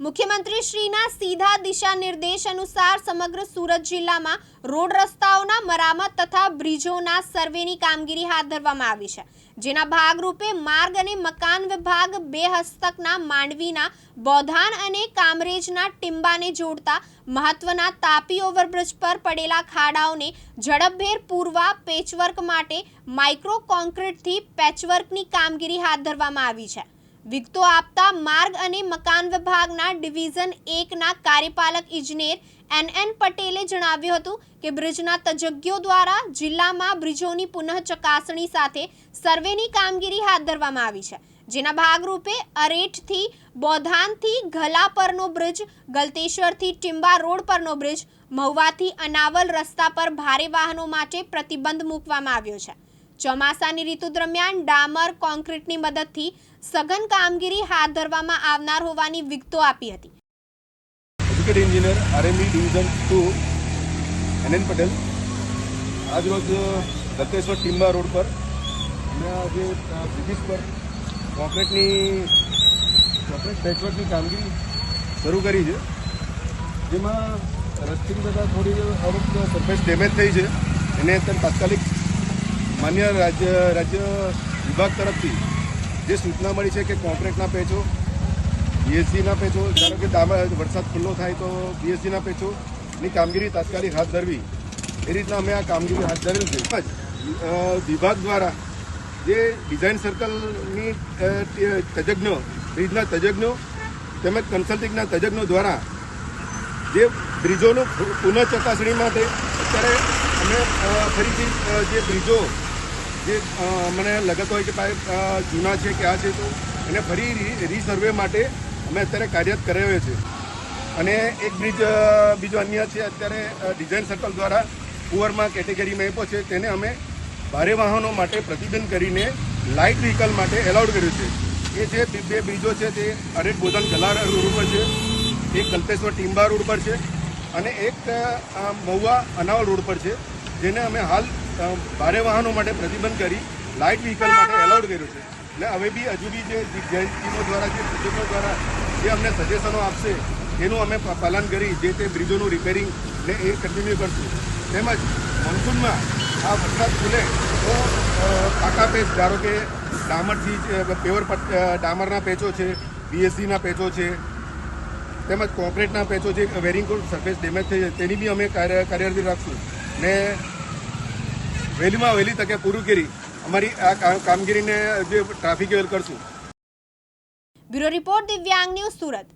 મુખ્યમંત્રી શ્રીના સીધા દિશા નિર્દેશ અનુસાર સમગ્ર સુરત જિલ્લામાં રોડ રસ્તાઓના મરામત તથા બ્રિજોના સર્વેની કામગીરી હાથ ધરવામાં આવી છે, જેના ભાગરૂપે માર્ગ અને મકાન વિભાગ બે હસ્તકના માંડવીના બોધાન અને કામરેજના ટિંબાને જોડતા મહત્વના તાપી ઓવરબ્રિજ પર પડેલા ખાડાઓને ઝડપભેર પૂરવા પેચવર્ક માટે માઇક્રો કોન્ક્રીટથી પેચવર્કની કામગીરી હાથ ધરવામાં આવી છે. વિગતો આપતા માર્ગ અને મકાન વિભાગના ડિવિઝન એકના કાર્યપાલક ઇજનેર એન એન પટેલે જણાવ્યું હતું કે બ્રિજના તજજ્ઞો દ્વારા જિલ્લામાં બ્રિજોની પુનઃ ચકાસણી સાથે સર્વેની કામગીરી હાથ ધરવામાં આવી છે. જેના ભાગરૂપે અરેઠથી બોધાનથી ઘલા પરનો બ્રિજ, ગલતેશ્વરથી ટિંબા રોડ પરનો બ્રિજ, મહુવાથી અનાવલ રસ્તા પર ભારે વાહનો માટે પ્રતિબંધ મૂકવામાં આવ્યો છે. ચોમાસાની ઋતુ દરમિયાન ડામર કોન્ક્રીટની મદદથી સઘન કામગીરી હાથ ધરવામાં આવનાર હોવાની વિગતો આપી હતી. Educate engineer R M E division two N N Patel આજરોજ દત્તેશ્વર ટિમ્બા રોડ પર આજે બ્રિટિશ પર કોન્ક્રીટની, કોન્ક્રીટ પેચવર્કની કામગીરી શરૂ કરી છે. જેમાં રસ્તી બધા થોડી અમુક સરફેસ ડેમેજ થઈ છે. એને અત્યારે તાત્કાલિક માન્ય રાજ્ય રાજ્ય વિભાગ તરફથી જે સૂચના મળી છે કે કોન્ટ્રાક્ટના પેચો બીએસસીના પેચો, ધારો કે વરસાદ ખુલ્લો થાય તો બીએસસીના પેચોની કામગીરી તાત્કાલિક હાથ ધરવી. એ રીતના અમે આ કામગીરી હાથ ધરેલ છે. તેમજ વિભાગ દ્વારા જે ડિઝાઇન સર્કલની તજજ્ઞો બ્રિજના તજજ્ઞો તેમજ કન્સલ્ટિંગના તજજ્ઞો દ્વારા જે બ્રિજોનું પુનઃ ચકાસણી માટે અત્યારે અમે ફરીથી જે બ્રિજો જે મને લગત હોય કે ભાઈ જૂના છે કે આ છે, તો એને ફરી રીસર્વે માટે અમે અત્યારે કાર્યરત કરાવ્યો છે. અને એક બ્રિજ બીજો અન્ય છે, અત્યારે ડિઝાઇન સર્કલ દ્વારા કુવરમાં કેટેગરીમાં આપ્યો છે. તેને અમે ભારે વાહનો માટે પ્રતિબંધ કરીને લાઇટ વ્હીકલ માટે એલાઉડ કર્યું છે. એ જે બે- બ્રિજો છે, તે અરેટ બોધન ગલા રોડ ઉપર છે, એક કલ્પેશ્વર ટીમ્બા રોડ પર છે અને એક મહુવા અનાવલ રોડ પર છે. જેને અમે હાલ ભારે વાહનો માટે પ્રતિબંધ કરી લાઇટ વ્હીકલ માટે એલાઉડ કર્યું છે. એટલે હવે બી હજુ બી જે ટીમો દ્વારા, જે સજ્જનો દ્વારા જે અમને સજેશનો આપશે, એનું અમે પાલન કરી જે તે બ્રિજોનું રિપેરિંગ ને એ કન્ટિન્યુ કરશું. તેમજ મોન્સૂનમાં આ વરસાદ ખુલે તો પાકા પેચ, ધારો કે ડામરથી પેવર ડામરના પેચો છે બીએસસીના પેચો છે, તેમજ કોન્ક્રીટના પેચો જે વેરિંગ સરફેસ ડેમેજ થઈ તેની બી અમે કાર્ય, કાર્યરત રાખશું. ને વહેલીમાં વહેલી તકે પૂરું કરી અમારી આ કામગીરીને જે ટ્રાફિક કરશું. Bureau report Divyang news Surat.